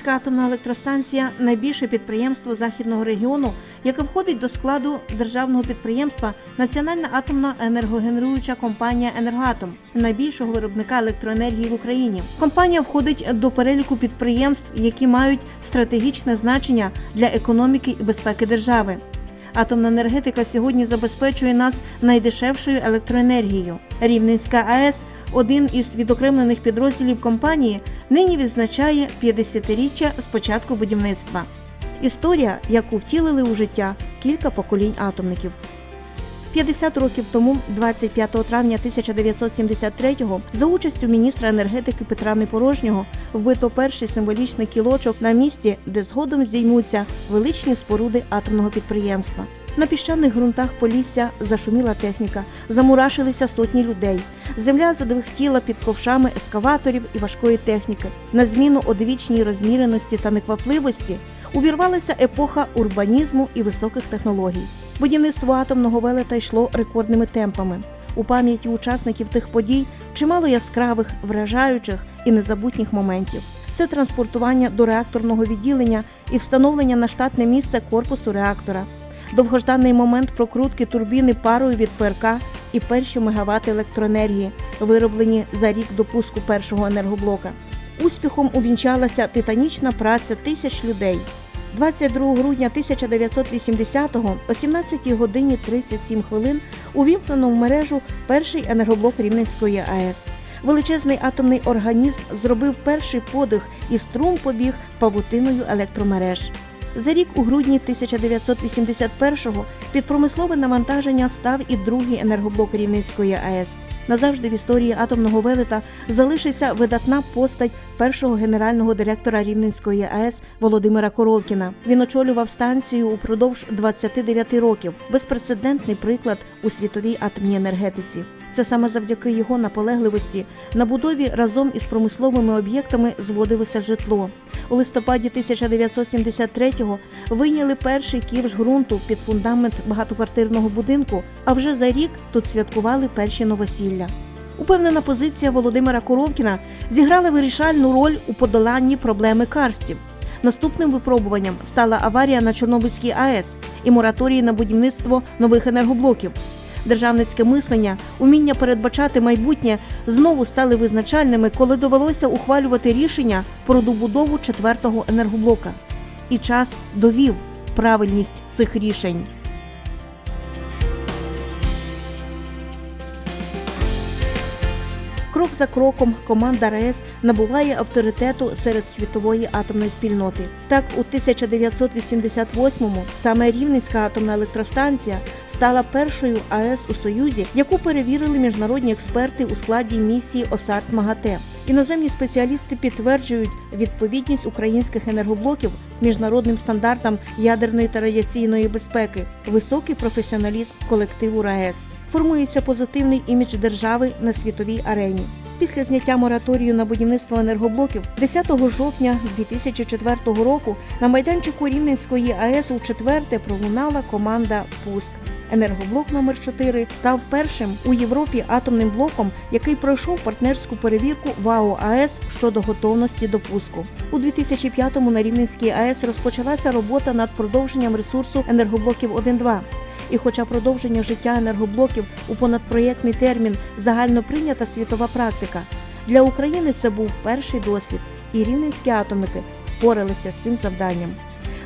Рівненська атомна електростанція найбільше підприємство західного регіону, яке входить до складу державного підприємства Національна атомна енергогенеруюча компанія Енергоатом, найбільшого виробника електроенергії в Україні. Компанія входить до переліку підприємств, які мають стратегічне значення для економіки і безпеки держави. Атомна енергетика сьогодні забезпечує нас найдешевшою електроенергією. Рівненська АЕС, один із відокремлених підрозділів компанії, нині відзначає 50-річчя з початку будівництва. Історія, яку втілили у життя кілька поколінь атомників. 50 років тому, 25 травня 1973-го, за участю міністра енергетики Петра Непорожнього, вбито перший символічний кілочок на місці, де згодом здіймуться величні споруди атомного підприємства. На піщаних ґрунтах Полісся зашуміла техніка, замурашилися сотні людей. Земля задвихтіла під ковшами ескаваторів і важкої техніки. На зміну одвічній розміреності та неквапливості увірвалася епоха урбанізму і високих технологій. Будівництво атомного велета йшло рекордними темпами. У пам'яті учасників тих подій чимало яскравих, вражаючих і незабутніх моментів. Це транспортування до реакторного відділення і встановлення на штатне місце корпусу реактора, довгожданий момент прокрутки турбіни парою від ПРК і перші мегавати електроенергії, вироблені за рік до пуску першого енергоблока. Успіхом увінчалася титанічна праця тисяч людей. 22 грудня 1980-го о 17 годині 37 хвилин увімкнено в мережу перший енергоблок Рівненської АЕС. Величезний атомний організм зробив перший подих і струм побіг павутиною електромереж. За рік у грудні 1981-го під промислове навантаження став і другий енергоблок Рівненської АЕС. Назавжди в історії атомного велета залишиться видатна постать першого генерального директора Рівненської АЕС Володимира Коровкіна. Він очолював станцію упродовж 29 років. Безпрецедентний приклад у світовій атомній енергетиці. Це саме завдяки його наполегливості на будові разом із промисловими об'єктами зводилося житло. У листопаді 1973-го вийняли перший ківш ґрунту під фундамент багатоквартирного будинку, а вже за рік тут святкували перші новосілля. Упевнена позиція Володимира Коровкіна зіграла вирішальну роль у подоланні проблеми карстів. Наступним випробуванням стала аварія на Чорнобильській АЕС і мораторії на будівництво нових енергоблоків. Державницьке мислення, уміння передбачати майбутнє знову стали визначальними, коли довелося ухвалювати рішення про добудову четвертого енергоблока. І час довів правильність цих рішень. Крок за кроком команда РАЕС набуває авторитету серед світової атомної спільноти. Так, у 1988-му саме Рівненська атомна електростанція стала першою АЕС у Союзі, яку перевірили міжнародні експерти у складі місії ОСАРТ МАГАТЕ. Іноземні спеціалісти підтверджують відповідність українських енергоблоків міжнародним стандартам ядерної та радіаційної безпеки, високий професіоналізм колективу РаЕС. Формується позитивний імідж держави на світовій арені. Після зняття мораторію на будівництво енергоблоків 10 жовтня 2004 року на майданчику Рівненської АЕС у четверте пролунала команда Пуск. Енергоблок номер 4 став першим у Європі атомним блоком, який пройшов партнерську перевірку ВАО АЕС щодо готовності до пуску. У 2005-му на Рівненській АЕС розпочалася робота над продовженням ресурсу енергоблоків 1-2. І хоча продовження життя енергоблоків у понадпроєктний термін загально прийнята світова практика, для України це був перший досвід, і рівненські атомники впоралися з цим завданням.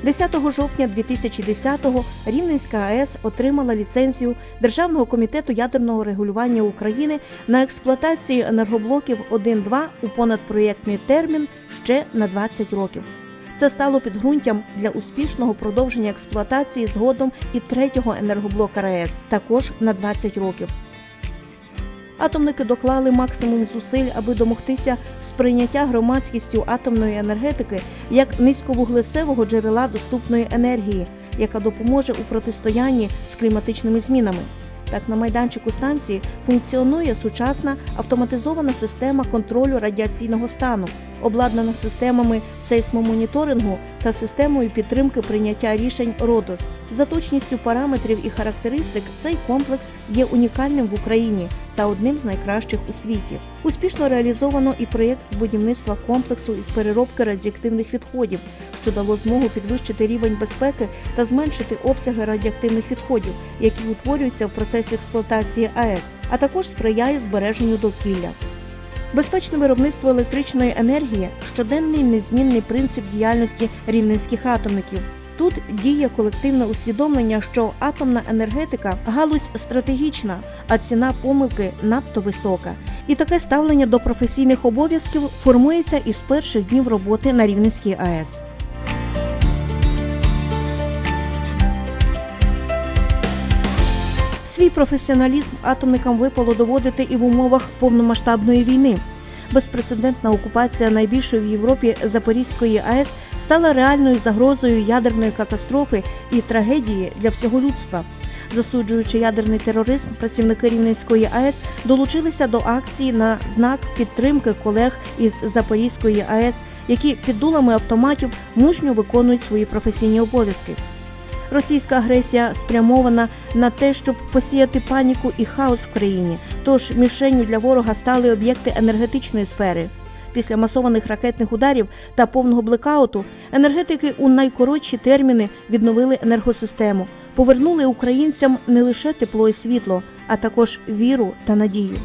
10 жовтня 2010-го Рівненська АЕС отримала ліцензію Державного комітету ядерного регулювання України на експлуатацію енергоблоків 1-2 у понадпроєктний термін ще на 20 років. Це стало підґрунтям для успішного продовження експлуатації згодом і третього енергоблока РаЕС, також на 20 років. Атомники доклали максимум зусиль, аби домогтися сприйняття громадськістю атомної енергетики як низьковуглецевого джерела доступної енергії, яка допоможе у протистоянні з кліматичними змінами. Так, на майданчику станції функціонує сучасна автоматизована система контролю радіаційного стану, обладнана системами сейсмомоніторингу та системою підтримки прийняття рішень РОДОС. За точністю параметрів і характеристик цей комплекс є унікальним в Україні та одним з найкращих у світі. Успішно реалізовано і проєкт з будівництва комплексу із переробки радіоактивних відходів, що дало змогу підвищити рівень безпеки та зменшити обсяги радіоактивних відходів, які утворюються в процесі експлуатації АЕС, а також сприяє збереженню довкілля. Безпечне виробництво електричної енергії щоденний незмінний принцип діяльності рівненських атомників. Тут діє колективне усвідомлення, що атомна енергетика галузь стратегічна, а ціна помилки надто висока. І таке ставлення до професійних обов'язків формується із перших днів роботи на Рівненській АЕС. Свій професіоналізм атомникам випало доводити і в умовах повномасштабної війни. Безпрецедентна окупація найбільшої в Європі Запорізької АЕС стала реальною загрозою ядерної катастрофи і трагедії для всього людства. Засуджуючи ядерний тероризм, працівники Рівненської АЕС долучилися до акції на знак підтримки колег із Запорізької АЕС, які під дулами автоматів мужньо виконують свої професійні обов'язки. Російська агресія спрямована на те, щоб посіяти паніку і хаос в країні. Тож мішенню для ворога стали об'єкти енергетичної сфери. Після масованих ракетних ударів та повного блекауту енергетики у найкоротші терміни відновили енергосистему, повернули українцям не лише тепло і світло, а також віру та надію.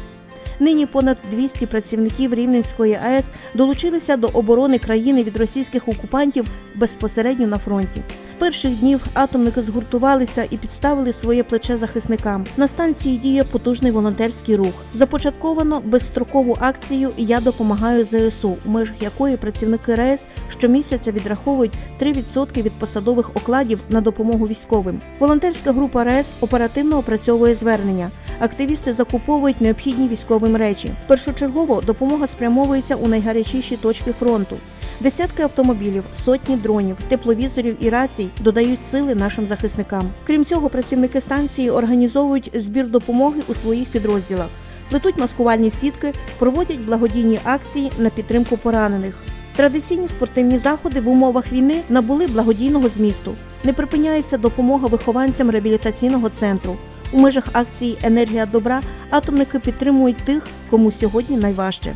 Нині понад 200 працівників Рівненської АЕС долучилися до оборони країни від російських окупантів безпосередньо на фронті. З перших днів атомники згуртувалися і підставили своє плече захисникам. На станції діє потужний волонтерський рух. Започатковано безстрокову акцію Я допомагаю ЗСУ, у межах якої працівники РЕС щомісяця відраховують 3% від посадових окладів на допомогу військовим. Волонтерська група РЕС оперативно опрацьовує звернення. Активісти закуповують необхідні військовим речі. Першочергово допомога спрямовується у найгарячіші точки фронту. Десятки автомобілів, сотні дронів, тепловізорів і рацій додають сили нашим захисникам. Крім цього, працівники станції організовують збір допомоги у своїх підрозділах, плетуть маскувальні сітки, проводять благодійні акції на підтримку поранених. Традиційні спортивні заходи в умовах війни набули благодійного змісту. Не припиняється допомога вихованцям реабілітаційного центру. У межах акції Енергія добра атомники підтримують тих, кому сьогодні найважче.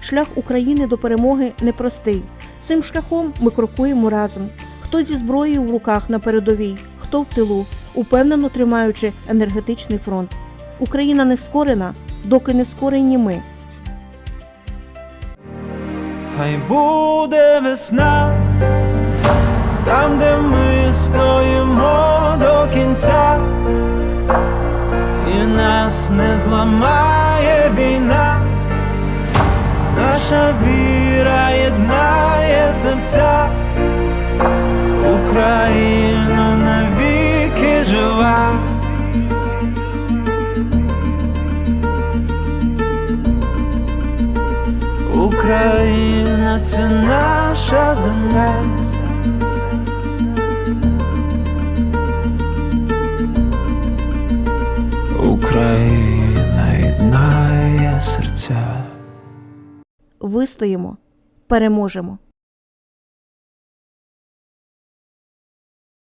Шлях України до перемоги непростий. Цим шляхом ми крокуємо разом. Хто зі зброєю в руках на передовій, хто в тилу, упевнено тримаючи енергетичний фронт. Україна не скорена, доки не скорені ми. Хай буде весна, там, де ми стоїмо до кінця, не зламає війна, наша віра єднає серця, Україна навіки жива. Україна це наша земля. Вистоїмо, переможемо.